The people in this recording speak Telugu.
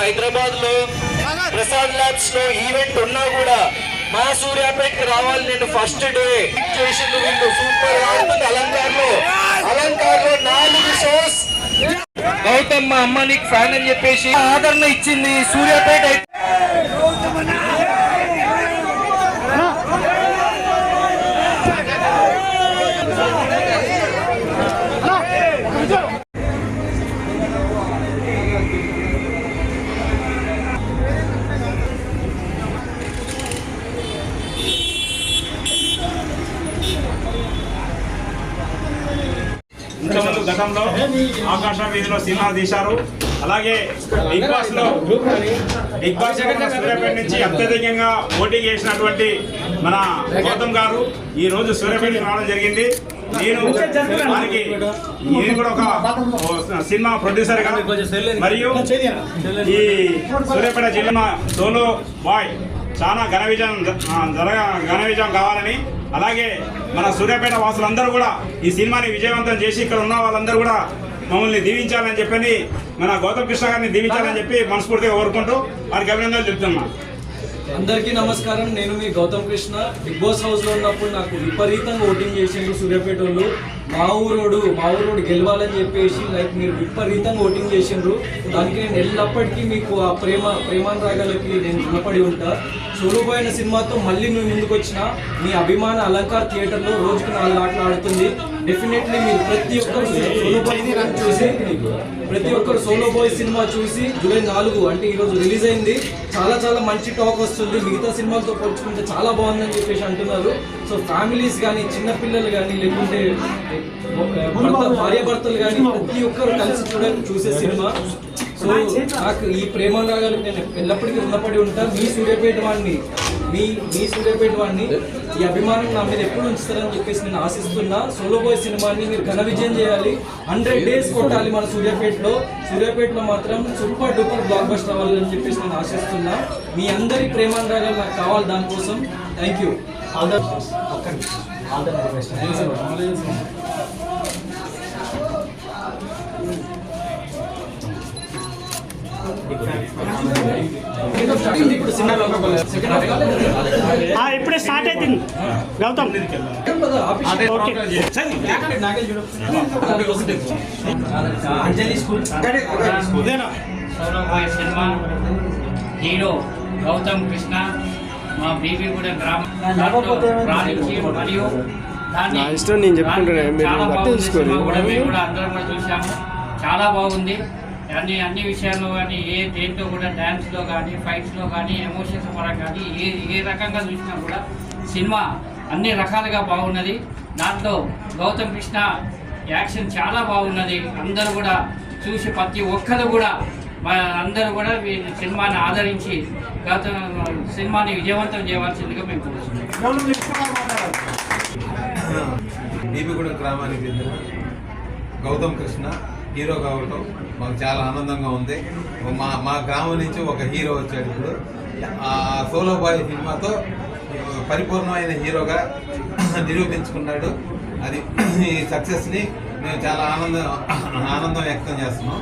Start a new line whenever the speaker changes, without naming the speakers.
హైదరాబాద్లో ప్రసాద్ ల్యాబ్స్లో ఈవెంట్ ఉన్నా కూడా మా సూర్యాపేటకి రావాలి నేను ఫస్ట్ డే. చేసింది వీళ్ళు సూపర్ ఆడుతుంది అలంకార్లో అలంకార్లో నాలుగు షోస్ గౌతమ్ మా అమ్మ నీకు ఫ్యాన్ అని చెప్పేసి ఆదరణ ఇచ్చింది సూర్యాపేట.
గతంలో ఆకాశ వీధిలో సినిమా తీశారు. అలాగే బిగ్ బాస్లో బిగ్ బాస్ సూర్యాపేట నుంచి అత్యధికంగా పోటీ చేసినటువంటి మన గౌతమ్ గారు ఈ రోజు సూర్యాపేటకి రావడం జరిగింది. నేను వారికి నేను కూడా ఒక సినిమా ప్రొడ్యూసర్గా మరియు ఈ సూర్యాపేట జిల్లా సోలో బాయ్ చాలా ఘన విజయం జరగ ఘన విజయం కావాలని. అలాగే మన సూర్యాపేట వాసులందరూ కూడా ఈ సినిమాని విజయవంతం చేసి ఇక్కడ ఉన్న వాళ్ళందరూ కూడా మమ్మల్ని దీవించాలని చెప్పని మన గౌతమ్ కృష్ణ గారిని దీవించాలని చెప్పి మనస్ఫూర్తిగా కోరుకుంటూ వారికి అభినందనలు చెప్తున్నాను
అందరికీ నమస్కారం. నేను మీ గౌతమ్ కృష్ణ. బిగ్ బాస్ హౌస్లో ఉన్నప్పుడు నాకు విపరీతంగా ఓటింగ్ చేసిండ్రు సూర్యాపేట వాళ్ళు మా ఊరోడు మా ఊరోడు గెలవాలని చెప్పేసి లైక్ మీరు విపరీతంగా ఓటింగ్ చేసిండ్రు. దానికి నేను ఎల్లప్పటికీ మీకు ఆ ప్రేమ ప్రేమానురాగాలకి నేను రుణపడి ఉంటా. సోలోపోయిన సినిమాతో మళ్ళీ మేము ముందుకు వచ్చిన మీ అభిమాన అలంకార్ థియేటర్లో రోజుకు నాలుగు ఆటలు ఆడుతుంది. డెఫినెట్లీ మీరు ప్రతి ఒక్కరు సోలో బాయ్ సినిమా చూసి ప్రతి ఒక్కరు సోలో బాయ్ సినిమా చూసి జూలై నాలుగు అంటే ఈరోజు రిలీజ్ అయింది. చాలా చాలా మంచి టాక్ వస్తుంది. మిగతా సినిమాలతో పోల్చుకుంటే చాలా బాగుందని చెప్పేసి అంటున్నారు. సో ఫ్యామిలీస్ కానీ చిన్నపిల్లలు కానీ లేకుంటే భర్త భార్య భర్తలు కానీ ప్రతి ఒక్కరు కలిసి చూడ చూసే సినిమా. సో నాకు ఈ ప్రేమ రాగాలు నేను ఎల్లప్పటికీ రుణపడి ఉంటా. మీ సూర్యాపేట వాడిని మీ మీ సూర్యాపేట వాడిని ఈ అభిమానం నా మీద ఎప్పుడు ఉంచుతారని చెప్పేసి నేను ఆశిస్తున్నా. సోలో బాయ్ సినిమాని మీరు ఘన విజయం చేయాలి. హండ్రెడ్ డేస్ కొట్టాలి మన సూర్యాపేటలో. సూర్యాపేటలో మాత్రం సూపర్ డూపర్ బ్లాక్ బస్టర్ అవ్వాలని చెప్పేసి నేను ఆశిస్తున్నా. మీ అందరి ప్రేమానురాగాలు నాకు కావాలి దానికోసం. Thank you all the all the ఇప్పుడు
స్టార్ట్ అవుతుంది గౌతమ్.
అంజలి స్కూల్.
సౌరభాయ్ సినిమా హీరో గౌతమ్ కృష్ణ మా బీబీగూడ గ్రామం రాణించి మరియు
నా ఇష్టం నేను మీరు
కూడా మేము కూడా అందరం కూడా చూసాము చాలా బాగుంది. అన్ని అన్ని విషయాల్లో కానీ ఏ దేంట్లో కూడా డ్యాన్స్లో కానీ ఫైట్స్లో కానీ ఎమోషన్స్ పరంగా కానీ ఏ ఏ రకంగా చూసినా కూడా సినిమా అన్ని రకాలుగా బాగున్నది. దాంట్లో గౌతమ్ కృష్ణ యాక్షన్ చాలా బాగున్నది. అందరూ కూడా చూసి ప్రతి ఒక్కరు కూడా అందరూ కూడా ఈ సినిమాని ఆదరించి గత సినిమాని విజయవంతం చేయవలసిందిగా మేము కోరుతున్నాం.
గ్రామానికి గౌతమ్ కృష్ణ హీరో కావటం మాకు చాలా ఆనందంగా ఉంది. మా మా గ్రామం నుంచి ఒక హీరో వచ్చాడు ఇప్పుడు. ఆ సోలో బాయ్ సినిమాతో పరిపూర్ణమైన హీరోగా నిరూపించుకున్నాడు. అది ఈ సక్సెస్ని మేము చాలా ఆనందం ఆనందం వ్యక్తం చేస్తున్నాం.